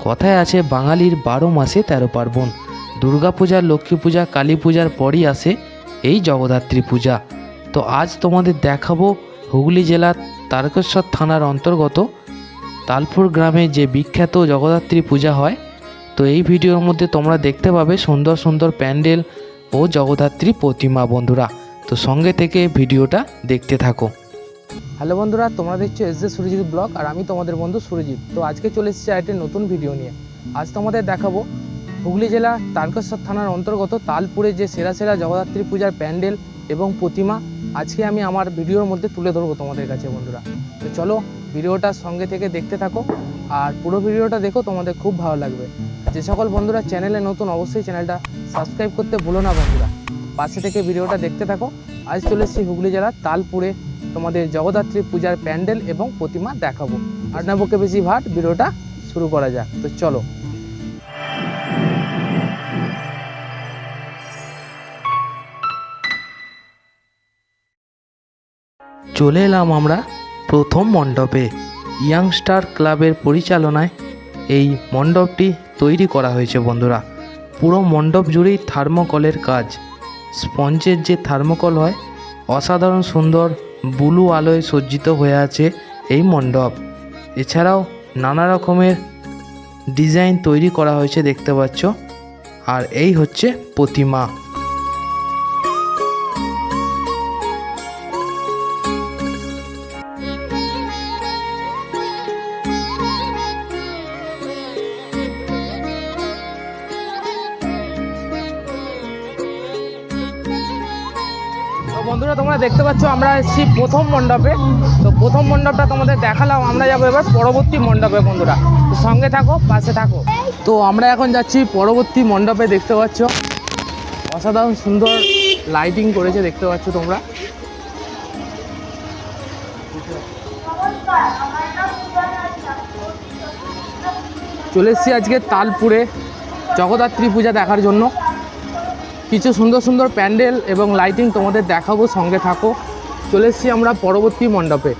কথায় আছে, বাঙালির বারো মাসে তেরো পার্বণ। দুর্গাপূজা লক্ষ্মী পূজা, কালী পূজার পরই আসে এই জগদ্ধাত্রী পূজা। তো আজ তোমাদের দেখাবো হুগলি জেলার তারকেশ্বর থানার অন্তর্গত তালপুর গ্রামে যে বিখ্যাত জগদ্ধাত্রী পূজা হয়। তো এই ভিডিওর মধ্যে তোমরা দেখতে পাবে সুন্দর সুন্দর প্যান্ডেল ও জগদ্ধাত্রী প্রতিমা বন্ধুরা। তো সঙ্গে থেকে ভিডিওটা দেখতে থাকো। হ্যালো বন্ধুরা, তোমরা দেখছ এস জে সুরজিৎ ব্লগ আর আমি তোমাদের বন্ধু সুরজিৎ। তো আজকে চলে এসেছি একটা নতুন ভিডিও নিয়ে। আজ তোমাদের দেখাবো হুগলি জেলা তারকেশ্বর থানার অন্তর্গত তালপুরে যে সেরা সেরা জগদ্ধাত্রী পূজার প্যান্ডেল এবং প্রতিমা, আজকে আমি আমার ভিডিওর মধ্যে তুলে ধরবো তোমাদের কাছে বন্ধুরা। তো চলো ভিডিওটা সঙ্গে থেকে দেখতে থাকো আর পুরো ভিডিওটা দেখো, তোমাদের খুব ভালো লাগবে। যে সকল বন্ধুরা চ্যানেলে নতুন, অবশ্যই চ্যানেলটা সাবস্ক্রাইব করতে ভুলো না বন্ধুরা। পাশে থেকে ভিডিওটা দেখতে থাকো। আজ চলে এসেছি হুগলি জেলার তালপুরে তোমাদের জগদ্ধাত্রী পূজার প্যান্ডেল এবং প্রতিমা দেখাবো। আর না বকে বেশি ভাট, ভিডিওটা শুরু করা যাক। তো চলো। চলে এলাম আমরা প্রথম মণ্ডপে। ইয়াংস্টার ক্লাবের পরিচালনায় এই মণ্ডপটি তৈরি করা হয়েছে বন্ধুরা। পুরো মণ্ডপ জুড়েই থার্মোকলের কাজ। স্পঞ্জের যে থার্মোকল হয়, অসাধারণ সুন্দর ব্লু আলোয় সজ্জিত হয়ে আছে এই মণ্ডপ। এছাড়াও নানা রকমের ডিজাইন তৈরি করা হয়েছে, দেখতে পাচ্ছ। আর এই হচ্ছে প্রতিমা। বন্ধুরা, তোমরা দেখতে পাচ্ছ আমরা এসেছি প্রথম মণ্ডপে। তো প্রথম মণ্ডপটা তোমাদের দেখালাম, আমরা যাব এবার পরবর্তী মণ্ডপে বন্ধুরা। সঙ্গে থাকো, পাশে থাকো। তো আমরা এখন যাচ্ছি পরবর্তী মণ্ডপে, দেখতে পাচ্ছ? অসাধারণ সুন্দর লাইটিং করেছে, দেখতে পাচ্ছ তোমরা? চলে এসেছি আজকে তালপুরে, জগদ্ধাত্রী পূজা দেখার জন্য। কিছু সুন্দর সুন্দর প্যান্ডেল এবং লাইটিং তোমাদের দেখাবো সঙ্গে থাকো। চলে আমরা পরবর্তী মণ্ডপে।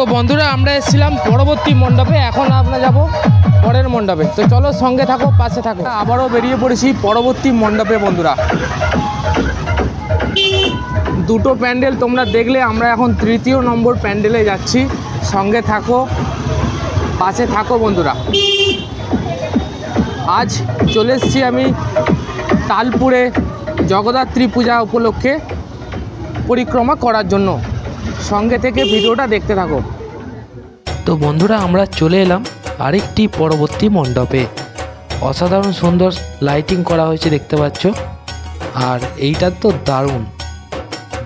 তো বন্ধুরা, আমরা এসেছিলাম পরবর্তী মণ্ডপে, এখন আমরা যাব পরের মণ্ডপে। তো চলো সঙ্গে থাকো, পাশে থাকো। আবারও বেরিয়ে পড়েছি পরবর্তী মণ্ডপে, বন্ধুরা। দুটো প্যান্ডেল তোমরা দেখলে, আমরা এখন তৃতীয় নম্বর প্যান্ডেলে যাচ্ছি। সঙ্গে থাকো, পাশে থাকো, বন্ধুরা। আজ চলে এসেছি আমি তালপুরে জগদ্ধাত্রী পূজা উপলক্ষে পরিক্রমা করার জন্য। সঙ্গে থেকে ভিডিওটা দেখতে থাকো। তো বন্ধুরা, আমরা চলে এলাম আরেকটি পরবর্তী মণ্ডপে। অসাধারণ সুন্দর লাইটিং করা হয়েছে, দেখতে পাচ্ছ। আর এইটা তো দারুণ।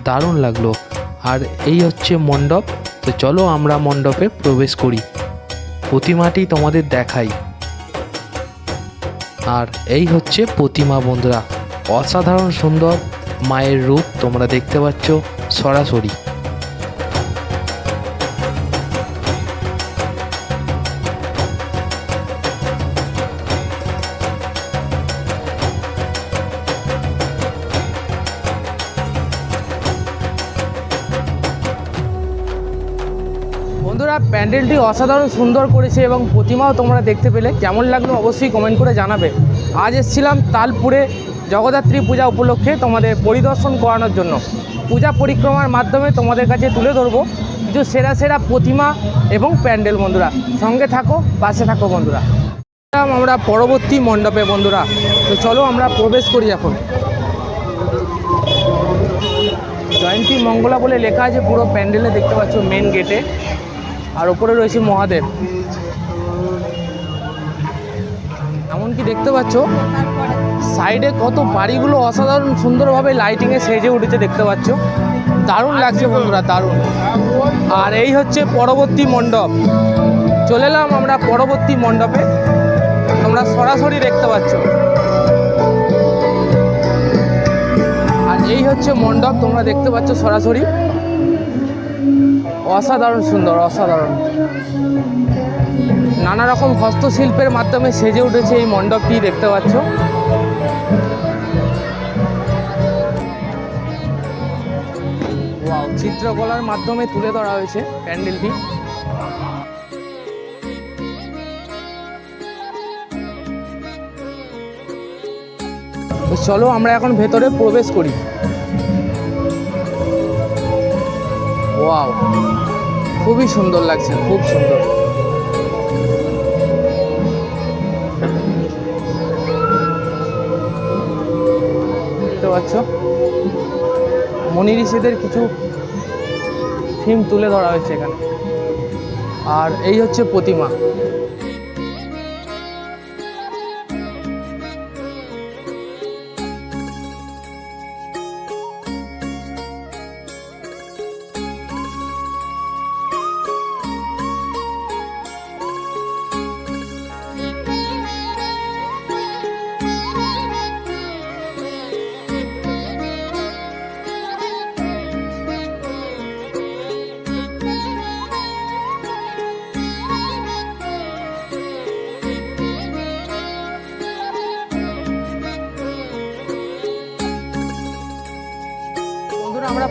দারুণ লাগল। আর এই হচ্ছে মণ্ডপ। তো চলো আমরা মণ্ডপে প্রবেশ করি। প্রতিমাটি তোমাদের দেখাই। আর এই হচ্ছে প্রতিমা বন্ধুরা। অসাধারণ সুন্দর মায়ের রূপ তোমরা দেখতে পাচ্ছ সরাসরি। প্যান্ডেলটি অসাধারণ সুন্দর করেছে এবং প্রতিমাও তোমরা দেখতে পেলে। কেমন লাগল অবশ্যই কমেন্ট করে জানাবে। আজ এসেছিলাম তালপুরে জগদ্ধাত্রী পূজা উপলক্ষে তোমাদের পরিদর্শন করানোর জন্য। পূজা পরিক্রমার মাধ্যমে তোমাদের কাছে তুলে ধরবো। পুজোর সেরা সেরা প্রতিমা এবং প্যান্ডেল বন্ধুরা। সঙ্গে থাকো, পাশে থাকো বন্ধুরা। আমরা পরবর্তী মণ্ডপে বন্ধুরা। তো চলো আমরা প্রবেশ করি এখন। জয়ন্তী মঙ্গলা বলে লেখা আছে পুরো প্যান্ডেলে, দেখতে পাচ্ছ মেন গেটে আর ওপরে রয়েছে মহাদেব। এমনকি দেখতে পাচ্ছ সাইডে কত বাড়িগুলো অসাধারণ সুন্দরভাবে লাইটিংয়ে সেজে উঠেছে দেখতে পাচ্ছ। দারুণ লাগছে বন্ধুরা, দারুণ। আর এই হচ্ছে পরবর্তী মণ্ডপ। চলে এলাম আমরা পরবর্তী মণ্ডপে। তোমরা সরাসরি দেখতে পাচ্ছ। আর এই হচ্ছে মণ্ডপ, তোমরা দেখতে পাচ্ছ সরাসরি। অসাধারণ সুন্দর, অসাধারণ। নানা রকম হস্তশিল্পের মাধ্যমে সেজে উঠেছে এই মণ্ডপটি, দেখতে পাচ্ছ। চিত্রকলার মাধ্যমে তুলে ধরা হয়েছে প্যান্ডেলটি। চলো আমরা এখন ভেতরে প্রবেশ করি। ওয়াও খুবই সুন্দর লাগছে, খুব সুন্দর। দেখতে পাচ্ছ? মনি ঋষিদের কিছু থিম তুলে ধরা হয়েছে এখানে। আর এই হচ্ছে প্রতিমা।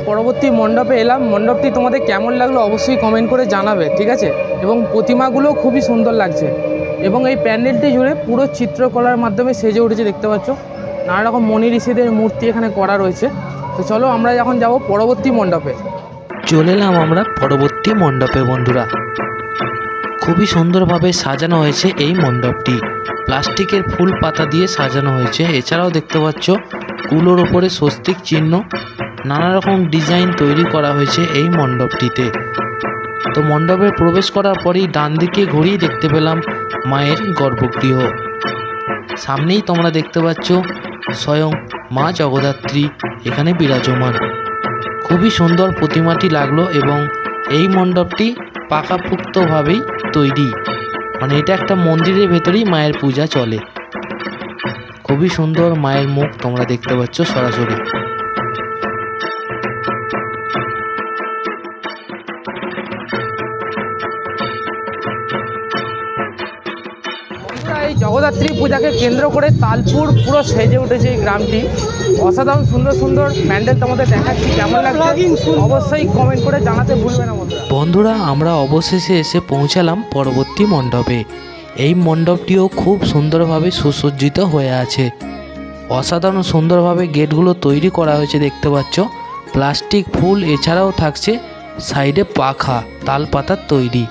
পরবর্তী মণ্ডপে এলাম। মণ্ডপটি তোমাদের কেমন লাগল অবশ্যই কমেন্ট করে জানাবে, ঠিক আছে? এবং প্রতিমাগুলো খুবই সুন্দর লাগছে। এবং এই প্যান্ডেলটি জুড়ে পুরো চিত্রকলার মাধ্যমে সেজে উঠেছে, দেখতে পাচ্ছ? নানা রকম মনি ঋষিদের মূর্তি এখানে করা রয়েছে। তো চলো আমরা এখন যাব পরবর্তী মণ্ডপে। চলে এলাম আমরা পরবর্তী মণ্ডপে, বন্ধুরা। খুবই সুন্দরভাবে সাজানো হয়েছে এই মণ্ডপটি। প্লাস্টিকের ফুল পাতা দিয়ে সাজানো হয়েছে। এছাড়াও দেখতে পাচ্ছ, কুলোর ওপরে স্বস্তিক চিহ্ন। নানা রকম ডিজাইন তৈরি করা হয়েছে এই মণ্ডপটিতে। তো মণ্ডপে প্রবেশ করার পরেই ডান দিকে ঘুরেই দেখতে পেলাম মায়ের গর্ভগৃহ। সামনেই তোমরা দেখতে পাচ্ছ স্বয়ং মা জগদ্ধাত্রী এখানে বিরাজমান। খুবই সুন্দর প্রতিমাটি লাগল এবং এই মণ্ডপটি পাকাপুক্তভাবেই তৈরি। মানে এটা একটা মন্দিরের ভেতরেই মায়ের পূজা চলে। খুবই সুন্দর মায়ের মুখ তোমরা দেখতে পাচ্ছ সরাসরি। জগদ্ধাত্রী পূজাকে কেন্দ্র করে তালপুর পুরো সেজে উঠেছে এই গ্রামটি। অসাধারণ সুন্দর সুন্দর প্যান্ডেল তোমাদের দেখাচ্ছি কেমন লাগছে? অবশ্যই কমেন্ট করে জানাতে ভুলবে না বন্ধুরা। বন্ধুরা আমরা অবশেষে এসে পৌঁছালাম পরবর্তী মণ্ডপে। এই মণ্ডপটিও খুব সুন্দরভাবে সুসজ্জিত হয়ে আছে। অসাধারণ সুন্দরভাবে গেটগুলো তৈরি করা হয়েছে দেখতে পাচ্ছ। প্লাস্টিক ফুল এছাড়াও থাকছে সাইডে পাখা তালপাতার তৈরি।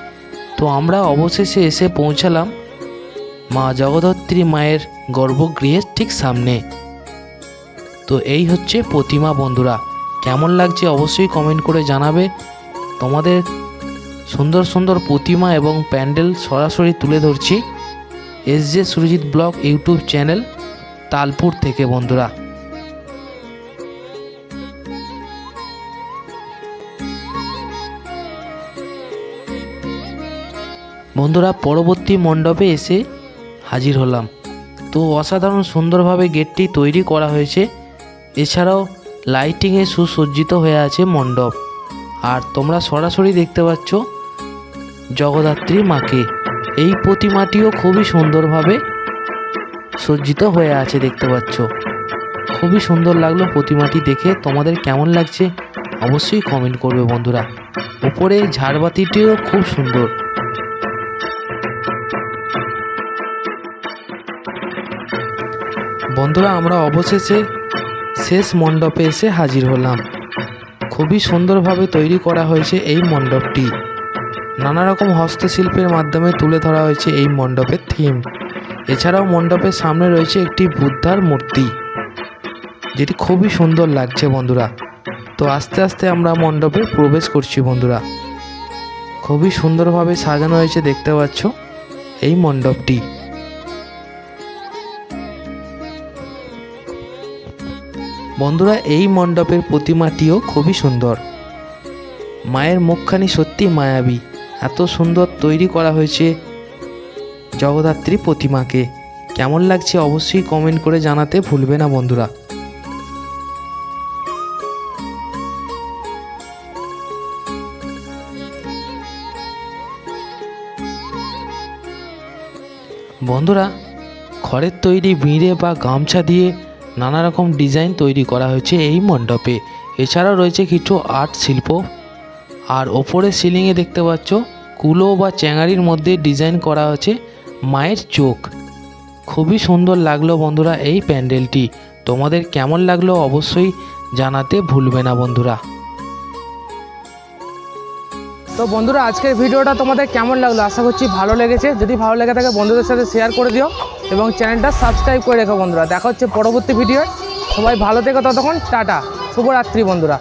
তো আমরা অবশেষে এসে পৌঁছালাম মা জগদ্ধাত্রী মায়ের গর্ভগৃহের ঠিক সামনে। তো এই হচ্ছে প্রতিমা বন্ধুরা। কেমন লাগছে অবশ্যই কমেন্ট করে জানাবে। তোমাদের সুন্দর সুন্দর প্রতিমা এবং প্যান্ডেল সরাসরি তুলে ধরছি। S J Surajit blog YouTube channel, Talpur থেকে বন্ধুরা। বন্ধুরা, পরবর্তী মণ্ডপে এসে হাজির হলাম। তো অসাধারণ সুন্দরভাবে গেটটি তৈরি করা হয়েছে। এছাড়াও লাইটিংয়ে সুসজ্জিত হয়ে আছে মণ্ডপ। আর তোমরা সরাসরি দেখতে পাচ্ছ জগদ্ধাত্রী মাকে। এই প্রতিমাটিও খুবই সুন্দরভাবে সজ্জিত হয়ে আছে দেখতে পাচ্ছ। খুবই সুন্দর লাগল প্রতিমাটি দেখে। তোমাদের কেমন লাগছে? অবশ্যই কমেন্ট করবে বন্ধুরা। উপরে ঝাড়বাতিটিও খুব সুন্দর। বন্ধুরা, আমরা অবশেষে শেষ মণ্ডপে এসে হাজির হলাম। খুবই সুন্দরভাবে তৈরি করা হয়েছে এই মণ্ডপটি। নানা রকম হস্তশিল্পের মাধ্যমে তুলে ধরা হয়েছে এই মণ্ডপের থিম। এছাড়াও মণ্ডপের সামনে রয়েছে একটি বুদ্ধার মূর্তি, যেটি খুবই সুন্দর লাগছে বন্ধুরা। তো আস্তে আস্তে আমরা মণ্ডপে প্রবেশ করছি বন্ধুরা। খুবই সুন্দরভাবে সাজানো হয়েছে, দেখতে পাচ্ছ, এই মণ্ডপটি। বন্ধুরা, এই মণ্ডপের প্রতিমাটিও খুবই সুন্দর। মায়ের মুখখানি সত্যি মায়াবী। এত সুন্দর তৈরি করা হয়েছে জগদ্ধাত্রী প্রতিমাকে। কেমন লাগছে অবশ্যই কমেন্ট করে জানাতে ভুলবে না বন্ধুরা। বন্ধুরা খড়ের তৈরি বিঁড়ে বা গামছা দিয়ে নানা রকম ডিজাইন তৈরি করা হয়েছে এই মণ্ডপে। এছাড়াও রয়েছে কিছু আর্ট শিল্প। আর ওপরে সিলিংয়ে দেখতে পাচ্ছ, কুলো বা চ্যাঙারির মধ্যে ডিজাইন করা হয়েছে মায়ের চোখ। খুবই সুন্দর লাগল বন্ধুরা এই প্যান্ডেলটি। তোমাদের কেমন লাগল অবশ্যই জানাতে ভুলবে না বন্ধুরা। তো বন্ধুরা, আজকের ভিডিওটা তোমাদের কেমন লাগল? আশা করছি ভালো লেগেছে। যদি ভালো লেগে থাকে, বন্ধুদের সাথে শেয়ার করে দিও এবং চ্যানেলটা সাবস্ক্রাইব করে রেখো বন্ধুরা। দেখা হচ্ছে পরবর্তী ভিডিও সবাই ভালো থেকো ততক্ষণ। টাটা। শুভরাত্রি বন্ধুরা।